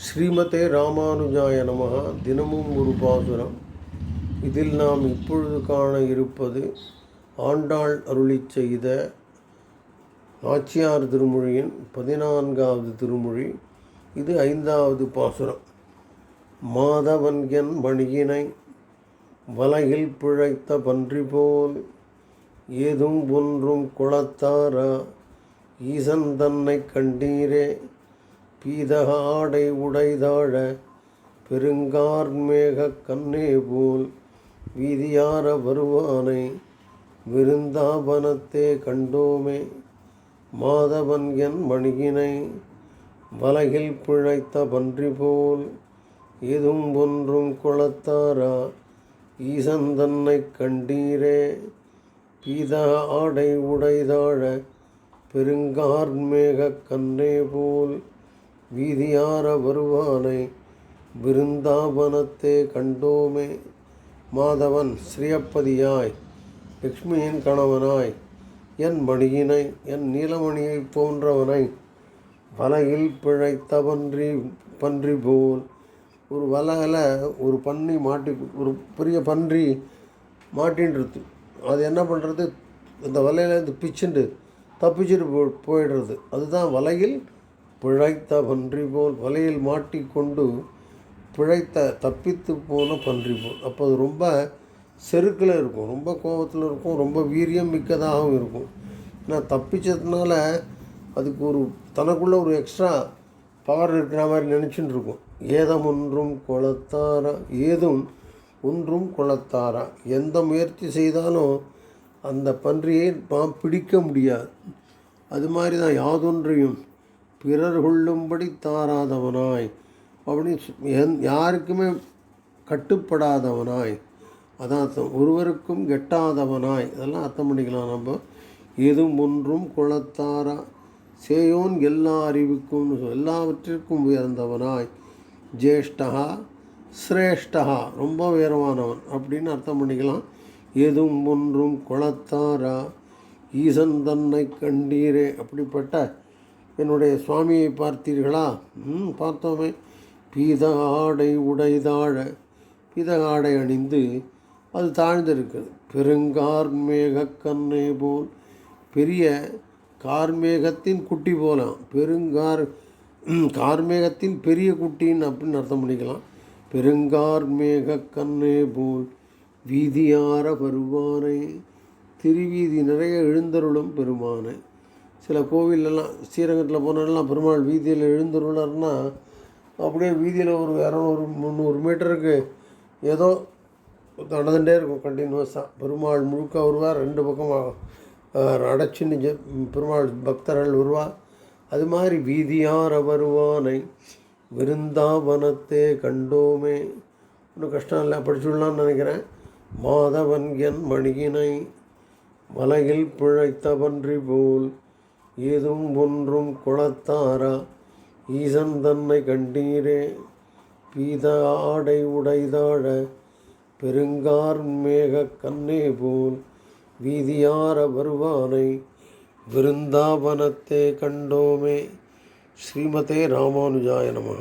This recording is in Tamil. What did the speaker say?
ஸ்ரீமதே ராமானுஜாய நமக தினமும் ஒரு பாசுரம். இதில் நாம் இப்பொழுது காண இருப்பது ஆண்டாள் அருளிச் செய்த நாச்சியார் திருமொழியின் பதினான்காவது திருமொழி. இது ஐந்தாவது பாசுரம். மாதவன்கன் மணியினை வலையில் பிழைத்த பன்றி போல் ஏதும் ஒன்றும் குளத்தாரா? ஈசன் தன்னை கண்டீரே. பீதக ஆடை உடைதாழ பெருங்கார்மேக கண்ணே போல் வீதியார வருவானை விருந்தாபனத்தே கண்டோமே. மாதவன் என் மணியினை வலகில் பிழைத்த பன்றி போல் எதும் ஒன்றும் குளத்தாரா? ஈசன் தன்னை கண்டீரே. பீத ஆடை உடைதாழ பெருங்கார்மேக கண்ணே போல் வீதியார வருவானை விருந்தாவனத்தே கண்டோமே. மாதவன் ஸ்ரீயப்பதியாய் லக்ஷ்மியின் கணவனாய் என் மணியினை என் நீலமணியைப் போன்றவனை வலையில் பிழைத்த பன்றி பன்றி போல். ஒரு வலையில் ஒரு பன்றி மாட்டி ஒரு பெரிய பன்றி மாட்டின்றது. அது என்ன பண்ணுறது இந்த வலையிலேருந்து பிச்சுண்டு தப்பிச்சுட்டு போ போயிடுறது. அதுதான் வலையில் பிழைத்த பன்றி போல் வலையில் மாட்டிக்கொண்டு பிழைத்த தப்பித்து போன பன்றி போல் அப்போ அது ரொம்ப செருக்கில் இருக்கும் ரொம்ப கோபத்தில் இருக்கும் ரொம்ப வீரியம் மிக்கதாகவும் இருக்கும். ஏன்னா தப்பிச்சதுனால அதுக்கு ஒரு தனக்குள்ளே ஒரு எக்ஸ்ட்ரா பவர் இருக்கிற மாதிரி நினச்சின்னு இருக்கும். ஏதம் ஒன்றும் குளத்தாரா ஏதும் ஒன்றும் குளத்தாரா. எந்த முயற்சி செய்தாலும் அந்த பன்றியை நாம் பிடிக்க முடியாது. அது மாதிரி தான் யாதொன்றையும் பிறர் கொள்ளும்படி தாராதவனாய் அப்படின்னு யாருக்குமே கட்டுப்படாதவனாய். அதான் அர்த்தம். ஒருவருக்கும் கெட்டாதவனாய். இதெல்லாம் அர்த்தம் பண்ணிக்கலாம் நம்ம. எதும் ஒன்றும் குளத்தாரா. சேயோன் எல்லா அறிவுக்கும் எல்லாவற்றிற்கும் உயர்ந்தவனாய். ஜேஷ்டா சிரேஷ்டா ரொம்ப உயர்வானவன் அப்படின்னு அர்த்தம் பண்ணிக்கலாம். எதும் ஒன்றும் குளத்தாரா. ஈசன் தன்னை கண்டீரே. அப்படிப்பட்ட என்னுடைய சுவாமியை பார்த்தீர்களா? ம் பார்த்தோமே. பீத ஆடை உடைதாழ. பீத ஆடை அணிந்து அது தாழ்ந்திருக்குது பெருங்கார்மேக கண்ணை போல். பெரிய கார்மேகத்தின் குட்டி போலாம். பெருங்கார் கார்மேகத்தின் பெரிய குட்டின்னு அப்படின்னு அர்த்தம் பண்ணிக்கலாம். பெருங்கார்மேக கண்ணே போல். வீதியார வருவானை. திருவீதி நிறைய எழுந்தருளும் பெருமானை. சில கோவிலெல்லாம் ஸ்ரீரங்கத்தில் போனாலாம் பெருமாள் வீதியில் எழுந்தருளார்னா அப்படியே வீதியில் ஒரு இரநூறு முந்நூறு மீட்டருக்கு ஏதோ நடந்துகிட்டே இருக்கும் கண்டினியூஸாக பெருமாள் முழுக்க வருவார் ரெண்டு பக்கமாக அடைச்சின்னு ஜெ பெருமாள் பக்தர்கள் வருவார். அது மாதிரி வீதியார வருவானை விருந்தாவனத்தே கண்டோமே. ஒன்றும் கஷ்டம் இல்லை படிச்சுடலான்னு நினைக்கிறேன். மாதவன் என் மணியினை மலையில் பிழைத்த பன்றி போல் ஏதும் ஒன்றும் குளத்தாரா? ஈசன் தன்னை கண்டீரே. பீத ஆடை உடைதாழ பெருங்கார் மேக கண்ணே போல் வீதியார வருவானை விருந்தாவனத்தே கண்டோமே. ஸ்ரீமதே ராமானுஜாய நமக.